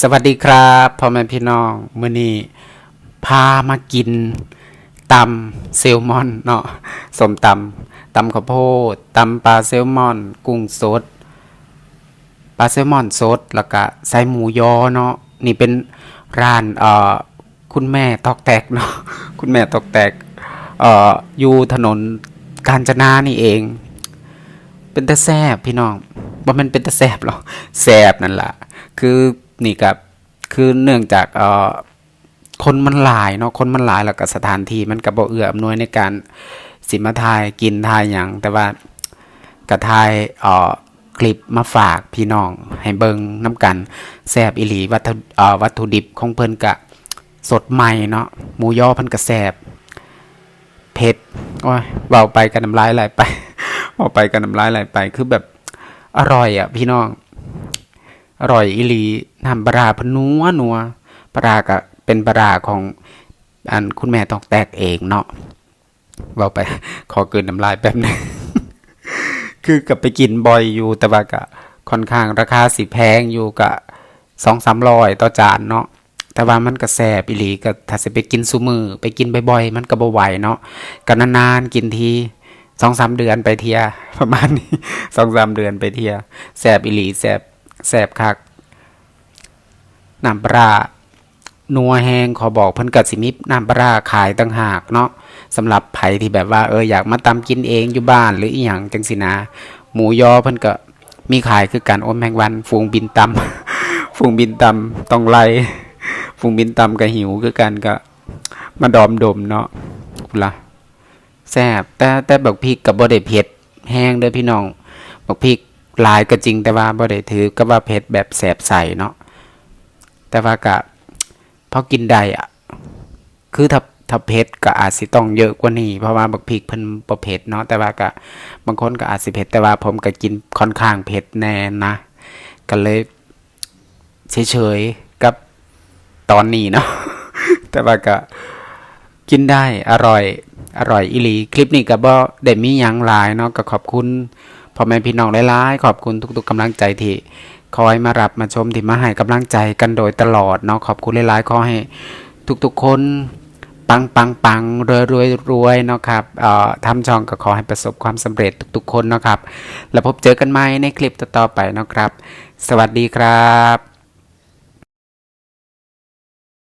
สวัสดีครับพ่อแม่พี่น้องมื้อนี้พามากินตำเซลมอนเนาะสมตำตำข้าวโพดตำปลาเซลมอน กุ้งสดปลาเซลมอนสดแล้วก็ใส่หมูยอเนาะนี่เป็นร้านเอ่อคุณแม่ตอกแตกเนาะคุณแม่ตอกแตกเอ่ออยู่ถนนกาญจนานี่เอง เป็นตะแซบพี่น้องว่ามันเป็นตะแซบหรอแซบนั่นแหละคือ นี่กับคือเนื่องจากเอ่อคนมันหลายเนาะคนมันหลายแล้วก็สถานที่มันก็บ่เอื้ออำนวยในการสิมาทายกินทายหยังแต่ว่ากระทายเอ่อคลิปมาฝากพี่น้อง ให้เบิงน้ำกันแซบอิหลีวัตถุเอ่อวัตถุดิบของเพิ่นกะสดใหม่เนาะหมูยอเพิ่นก็แซบเผ็ดโอ้ยเบาไปกันน้ำลายไหลไปเบาไปกันน้ำลายไหลไปคือแบบอร่อยอะ พี่น้อง อร่อยอีหลี น้ำปลาร้าพนัวนัวปลาร้าก็เป็นปลาร้าของอันคุณแม่ตอกแตกเองเนาะเบาไป ขอเกินน้ำลายแป๊บหนึงคือกับไปกินบ่อยอยู่แต่ว่าก็ค่อนข้างราคาสิแพงอยู่กะสองสามร้อยต่อจานเนาะแต่ว่ามันก็แสบอีหลีก็ถ้าสิไปกินซุมือ ไปกินบ่อยๆมันก็บ่ไหวเนาะก็นานๆกินทีสองสามเดือนไปเทียประมาณนี้สองสามเดือนไปเทียแสบอีหลีแสบแสบคัก น้ำปลานัวแหงขอบอกเพิ่นกัสิมิน้ำปลาขายต่างหากเนาะสำหรับไผที่แบบว่าเอออยากมาตำกินเองอยู่บ้านหรืออีหยังจังสินะหมูยอเพิ่นก็มีขายคือการอมแมงวันฝูงบินตำฝูงบินตำต้องไล่ฝูงบินตำก็หิวคือกันก็มาดอมดมเนาะพุ่นละแซ่บแต่แต่บักพริกกับบ่ได้เผ็ดแห้งเด้อพี่น้องบักพริกลายก็จริงแต่ว่าบ่ได้ถือก็ว่าเผ็ดแบบแสบใสเนาะ แต่ว่าก็พอกินได้อะคือถ้าถ้าเผ็ดก็อาจสิต้องเยอะกว่านี้เพราะว่าบักพริกเพิ่นบ่เผ็ดเนาะแต่ว่าก็บางคนก็อาจสิเผ็ดแต่ว่าผมก็กินค่อนข้างเผ็ดแน่นะก็เลยเฉยๆกับตอนนี้เนาะแต่ว่าก็กินได้อร่อย อร่อยอีหลี คลิปนี้ก็บ่ได้มีหยังหลายเนาะก็ขอบคุณพ่อแม่พี่น้องหลายๆขอบคุณทุกๆกำลังใจที่ คอยมารับมาชมที่มาให้กำลังใจกันโดยตลอดเนาะขอบคุณหลายๆขอให้ทุกๆคนปังปังปังรวยรวยรวยเนาะครับเอ่อทำช่องก็ขอให้ประสบความสำเร็จทุกๆ คนเนาะครับ แล้วพบเจอกันใหม่ในคลิปต่อๆไปเนาะครับ สวัสดีครับ